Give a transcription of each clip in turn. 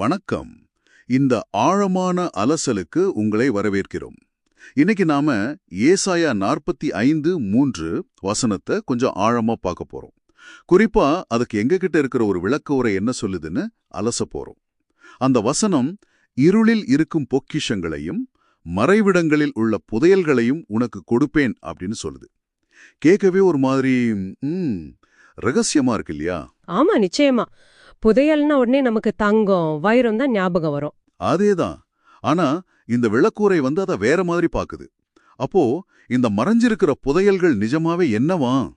வணக்கம். இந்த ஆழமான அலசலுக்கு உங்களை வரவேற்கிறோம். இன்னைக்கு நாம ஏசாயா நாற்பத்தி ஐந்து மூன்று வசனத்தை கொஞ்சம் ஆழமா பார்க்க போறோம். குறிப்பா அதுக்கு எங்ககிட்ட இருக்கிற ஒரு விளக்க உரை என்ன சொல்லுதுன்னு அலச போறோம். அந்த வசனம் இருளில் இருக்கும் பொக்கிஷங்களையும் மறைவிடங்களில் உள்ள புதையல்களையும் உனக்கு கொடுப்பேன் அப்படின்னு சொல்லுது. கேட்கவே ஒரு மாதிரி ரகசியமா இருக்கு இல்லையா? ஆமா நிச்சயமா. புதையல்னா உடனே நமக்கு தங்கம் வைரம் தான் ஞாபகம் வரும். அதேதான். ஆனா இந்த விளக்கூரை வந்து அதை வேற மாதிரி பாக்குது. அப்போ இந்த மறைஞ்சிருக்கிற புதையல்கள் நிஜமாவே என்னவா?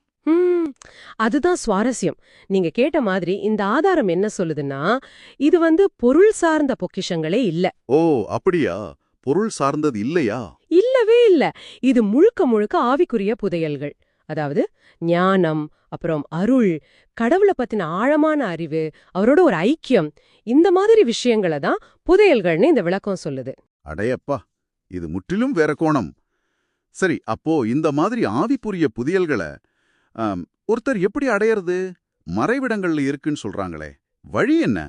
அதுதான் சுவாரஸ்யம். நீங்க கேட்ட மாதிரி இந்த ஆதாரம் என்ன சொல்லுதுன்னா இது வந்து பொருள் சார்ந்த பொக்கிஷங்களே இல்ல. ஓ அப்படியா? பொருள் சார்ந்தது இல்லையா? இல்லவே இல்ல. இது முழுக்க முழுக்க ஆவிக்குரிய புதையல்கள். அதாவது ஞானம் அப்புறம் அருள் கடவுளை பத்தின ஆழமான அறிவு அவரோட ஒரு ஐக்கியம் இந்த மாதிரி விஷயங்களை தான் புதையல்கள்னு இந்த விளக்கம் சொல்லுது. அடையப்பா இது முற்றிலும் வேற கோணம். சரி அப்போ இந்த மாதிரி ஆவிப்புரிய புதியல்களை ஆம், ஒருத்தர் எப்படி அடையறது? மறைவிடங்கள்ல இருக்குன்னு சொல்றாங்களே வழி என்ன?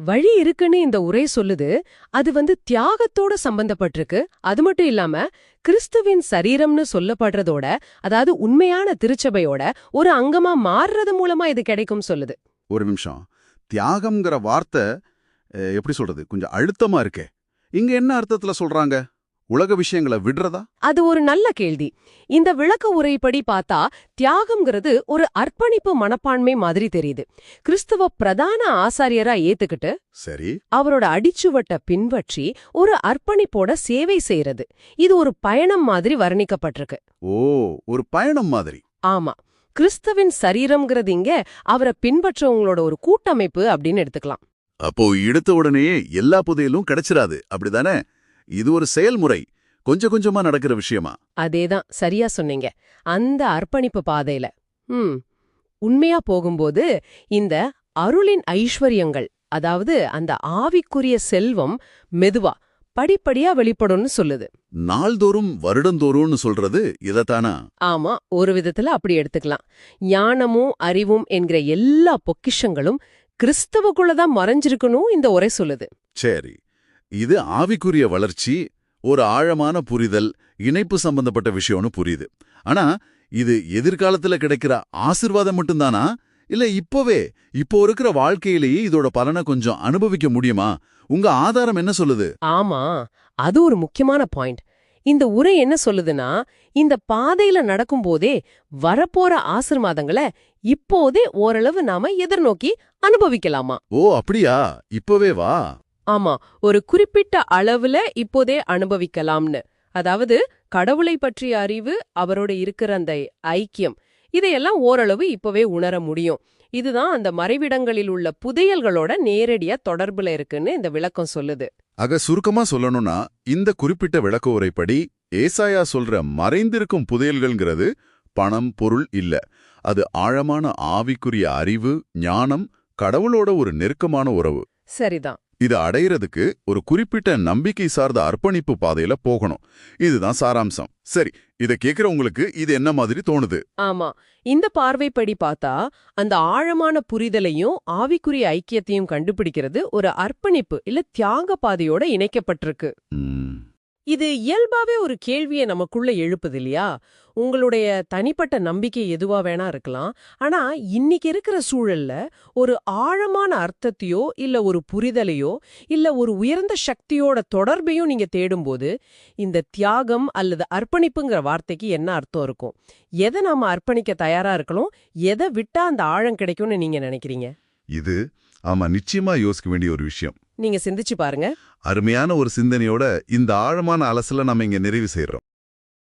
வழி இருக்குன்னு இந்த உரை சொல்லுது. அது வந்து தியாகத்தோட சம்பந்தப்பட்டிருக்கு. அது மட்டும் இல்லாம கிறிஸ்துவின் சரீரம்னு சொல்லப்படுறதோட அதாவது உண்மையான திருச்சபையோட ஒரு அங்கமா மாறுறது மூலமா இது கிடைக்கும் சொல்லுது. ஒரு நிமிஷம். தியாகம்ங்கிற வார்த்தை எப்படி சொல்றது? கொஞ்சம் அழுத்தமா இருக்கே. இங்க என்ன அர்த்தத்துல சொல்றாங்க? உலக விஷயங்களை விடுறதா? அது ஒரு நல்ல கேள்வி. இந்த விளக்க உரைப்படி பார்த்தா தியாகம்ங்கிறது ஒரு அர்ப்பணிப்பு மனப்பான்மை மாதிரி தெரியுது. கிறிஸ்துவ பிரதான ஆசாரியரா ஏத்துக்கிட்டு சரி. அவரோட அடிச்சுவட்ட பின்பற்றி ஒரு அர்ப்பணிப்போட சேவை செய்யறது. இது ஒரு பயணம் மாதிரி வர்ணிக்கப்பட்டிருக்கு. ஓ ஒரு பயணம் மாதிரி. ஆமா. கிறிஸ்துவின் சரீரம்ங்கிறது இங்க அவரை பின்பற்றவங்களோட ஒரு கூட்டமைப்பு அப்படின்னு எடுத்துக்கலாம். அப்போ எடுத்த உடனே எல்லா புதையலும் கிடைச்சிராது. அப்படிதானே? இது ஒரு செயல்முறை. கொஞ்சம் கொஞ்சமா நடக்கிற விஷயமா? அதேதான் சரியா சொன்னீங்க. அந்த அர்ப்பணிப்பு பாதையில. ம். உண்மையா போகும்போது இந்த அருளின் ஐஸ்வர்யங்கள் அதாவது அந்த ஆவிக்குரிய செல்வம் மெதுவா படிப்படியா வெளிப்படும்னு சொல்லுது. நாள்தோறும் வருடந்தோறும்னு சொல்றது இதத்தானா? ஆமா ஒரு விதத்துல அப்படி எடுத்துக்கலாம். ஞானமும் அறிவும் என்கிற எல்லா பொக்கிஷங்களும் கிறிஸ்தவக்குள்ளதான் மறைஞ்சிருக்கணும் இந்த உரை சொல்லுது. சரி. இது ஆவிக்குரிய வளர்ச்சி ஒரு ஆழமான புரிதல் இணைப்பு சம்பந்தப்பட்ட விஷயம்னு புரியுது. ஆனா இது எதிர்காலத்துல கிடைக்கிற ஆசிர்வாதம் மட்டும்தானா? இல்ல இப்போவே இப்போ இருக்கிற வாழ்க்கையிலேயே இதோட பலனை கொஞ்சம் அனுபவிக்க முடியுமா? உங்க ஆதாரம் என்ன சொல்லுது? ஆமா அது ஒரு முக்கியமான பாயிண்ட். இந்த உரை என்ன சொல்லுதுன்னா இந்த பாதையில நடக்கும்போதே வரப்போற ஆசிர்வாதங்களை இப்போதே ஓரளவு நாம எதிர்நோக்கி அனுபவிக்கலாமா? ஓ அப்படியா? இப்பவே வா. ஆமா ஒரு குறிப்பிட்ட அளவுல இப்போதே அனுபவிக்கலாம்னு. அதாவது கடவுளை பற்றிய அறிவு அவரோட இருக்கிற அந்த ஐக்கியம் இதையெல்லாம் ஓரளவு இப்பவே உணர முடியும். இதுதான் அந்த மறைவிடங்களில் உள்ள புதையல்களோட நேரடியா தொடர்புல இருக்குன்னு இந்த விளக்கம் சொல்லுது. ஆக சுருக்கமா சொல்லணும்னா இந்த குறிப்பிட்ட விளக்க உரைப்படி ஏசாயா சொல்ற மறைந்திருக்கும் புதையல்கள்ங்கிறது பணம் பொருள் இல்ல. அது ஆழமான ஆவிக்குரிய அறிவு ஞானம் கடவுளோட ஒரு நெருக்கமான உறவு. சரிதான். இது அடையிறதுக்கு ஒரு குறிப்பிட்ட நம்பிக்கை சார்ந்த அர்ப்பணிப்பு பாதையில போகணும். இதுதான் சாராம்சம். சரி இத கேக்குறவங்களுக்கு இது என்ன மாதிரி தோணுது? ஆமா. இந்த பார்வைப்படி பார்த்தா அந்த ஆழமான புரிதலையும் ஆவிக்குரிய ஐக்கியத்தையும் கண்டுபிடிக்கிறது ஒரு அர்ப்பணிப்பு இல்ல தியாக பாதையோட இணைக்கப்பட்டிருக்கு. இது இயல்பாவே ஒரு கேள்வியை நமக்குள்ள எழுப்புது இல்லையா உங்களுடைய தனிப்பட்ட நம்பிக்கை எதுவா வேணா இருக்கலாம். ஆனா இன்னைக்கு இருக்கிற சூழல்ல ஒரு ஆழமான அர்த்தத்தையோ இல்ல ஒரு புரிதலையோ இல்ல ஒரு உயர்ந்த சக்தியோட தொடர்பையும் நீங்க தேடும்போது இந்த தியாகம் அல்லது அர்ப்பணிப்புங்கிற வார்த்தைக்கு என்ன அர்த்தம் இருக்கும்? எதை நாம அர்ப்பணிக்க தயாரா இருக்கணும்? எதை விட்டா அந்த ஆழம் கிடைக்கும்னு நீங்க நினைக்கிறீங்க? இது ஆமா நிச்சயமா யோசிக்க வேண்டிய ஒரு விஷயம். நீங்க சிந்திச்சு பாருங்க. அருமையான ஒரு சிந்தனையோட இந்த ஆழமான அலசல நம்ம இங்க நிறைவு செய்யறோம்